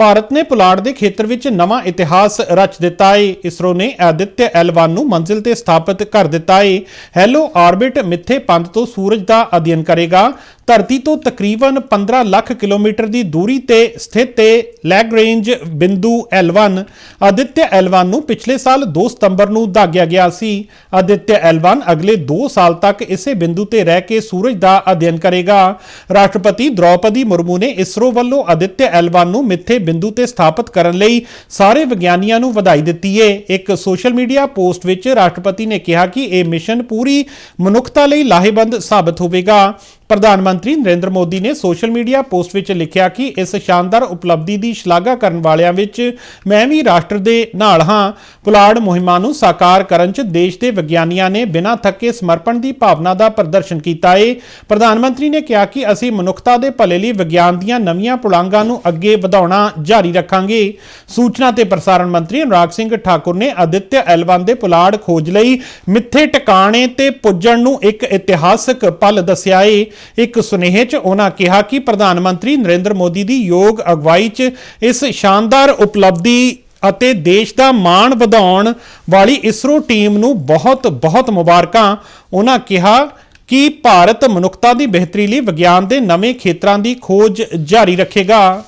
ਭਾਰਤ ਨੇ ਪੁਲਾੜ ਦੇ ਖੇਤਰ ਵਿੱਚ ਨਵਾਂ ਇਤਿਹਾਸ ਰਚ ਦਿੱਤਾ ਏ। ਇਸਰੋ ਨੇ ਆਦਿਤਿਆ L1 ਨੂੰ ਮੰਜ਼ਿਲ ਤੇ ਸਥਾਪਿਤ ਕਰ ਦਿੱਤਾ ਏ। ਹੈਲੋ ਆਰਬਿਟ ਮਿੱਥੇ ਪੰਧ ਤੋਂ ਸੂਰਜ ਦਾ ਅਧਿਐਨ ਕਰੇਗਾ। ਧਰਤੀ ਤੋਂ ਤਕਰੀਬਨ 15 ਲੱਖ ਕਿਲੋਮੀਟਰ ਦੀ ਦੂਰੀ ਤੇ ਸਥਿਤ ਏ ਲੈਗਰੇਂਜ ਬਿੰਦੂ L1 ਆਦਿਤਿਆ L1 ਨੂੰ ਪਿਛਲੇ ਸਾਲ 2 ਸਤੰਬਰ ਨੂੰ ਦਾਗਿਆ ਗਿਆ ਸੀ। ਆਦਿਤਿਆ L1 ਅਗਲੇ 2 ਸਾਲ ਤੱਕ ਇਸੇ ਬਿੰਦੂ ਤੇ ਰਹਿ ਕੇ ਸੂਰਜ ਦਾ ਅਧਿਐਨ ਕਰੇਗਾ। ਰਾਸ਼ਟਰਪਤੀ ਦ੍ਰੌਪਦੀ ਮੁਰਮੂ ਨੇ ਇਸਰੋ ਵੱਲੋਂ ਆਦਿਤਿਆ L1 ਨੂੰ ਮਿੱਥੇ ਬਿੰਦੂ ਤੇ ਸਥਾਪਿਤ ਕਰਨ ਲਈ ਸਾਰੇ ਵਿਗਿਆਨੀਆਂ ਨੂੰ ਵਧਾਈ ਦਿੱਤੀ ਏ। ਇੱਕ ਸੋਸ਼ਲ ਮੀਡੀਆ ਪੋਸਟ ਵਿੱਚ ਰਾਸ਼ਟਰਪਤੀ ਨੇ ਕਿਹਾ ਕਿ ਇਹ ਮਿਸ਼ਨ ਪੂਰੀ ਮਨੁੱਖਤਾ ਲਈ ਲਾਹੇਵੰਦ ਸਾਬਤ ਹੋਵੇਗਾ। ਪ੍ਰਧਾਨ ਮੰਤਰੀ ਨਰਿੰਦਰ ਮੋਦੀ ਨੇ ਸੋਸ਼ਲ ਮੀਡੀਆ ਪੋਸਟ ਵਿੱਚ ਲਿਖਿਆ ਕਿ ਇਸ ਸ਼ਾਨਦਾਰ ਉਪਲਬਧੀ ਦੀ ਸ਼ਲਾਘਾ ਕਰਨ ਵਾਲਿਆਂ ਵਿੱਚ ਮੈਂ ਵੀ ਰਾਸ਼ਟਰ ਦੇ ਨਾਲ ਹਾਂ। ਪੁਲਾੜ ਮੁਹਿੰਮਾਂ ਨੂੰ ਸਾਕਾਰ ਕਰਨ 'ਚ ਦੇਸ਼ ਦੇ ਵਿਗਿਆਨੀਆਂ ਨੇ ਬਿਨਾਂ ਥੱਕੇ ਸਮਰਪਣ ਦੀ ਭਾਵਨਾ ਦਾ ਪ੍ਰਦਰਸ਼ਨ ਕੀਤਾ ਏ। ਪ੍ਰਧਾਨ ਮੰਤਰੀ ਨੇ ਕਿਹਾ ਕਿ ਅਸੀਂ ਮਨੁੱਖਤਾ ਦੇ ਭਲੇ ਲਈ ਵਿਗਿਆਨ ਦੀਆਂ ਨਵੀਆਂ ਪੁਲਾਂਘਾਂ ਨੂੰ ਅੱਗੇ ਵਧਾਉਣਾ ਜਾਰੀ ਰੱਖਾਂਗੇ। ਸੂਚਨਾ ਤੇ ਪ੍ਰਸਾਰਣ ਮੰਤਰੀ ਅਨੁਰਾਗ ਸਿੰਘ ਠਾਕੁਰ ਨੇ ਆਦਿਤਿਆ L1 ਦੇ ਪੁਲਾੜ ਖੋਜ ਲਈ ਮਿੱਥੇ ਟਿਕਾਣੇ ਤੇ ਪੁੱਜਣ ਨੂੰ ਇੱਕ ਇਤਿਹਾਸਕ ਪਲ ਦੱਸਿਆ ਏ। ਇੱਕ ਸੁਨੇਹੇ 'ਚ ਉਹਨਾਂ ਕਿਹਾ ਕਿ ਪ੍ਰਧਾਨ ਮੰਤਰੀ ਨਰਿੰਦਰ ਮੋਦੀ ਦੀ ਯੋਗ ਅਗਵਾਈ 'ਚ ਇਸ ਸ਼ਾਨਦਾਰ ਉਪਲਬਧੀ ਅਤੇ ਦੇਸ਼ ਦਾ ਮਾਣ ਵਧਾਉਣ ਵਾਲੀ ਇਸਰੋ ਟੀਮ ਨੂੰ ਬਹੁਤ ਬਹੁਤ ਮੁਬਾਰਕਾਂ। ਉਹਨਾਂ ਕਿਹਾ ਕਿ ਭਾਰਤ ਮਨੁੱਖਤਾ ਦੀ ਬਿਹਤਰੀ ਲਈ ਵਿਗਿਆਨ ਦੇ ਨਵੇਂ ਖੇਤਰਾਂ ਦੀ ਖੋਜ ਜਾਰੀ ਰੱਖੇਗਾ।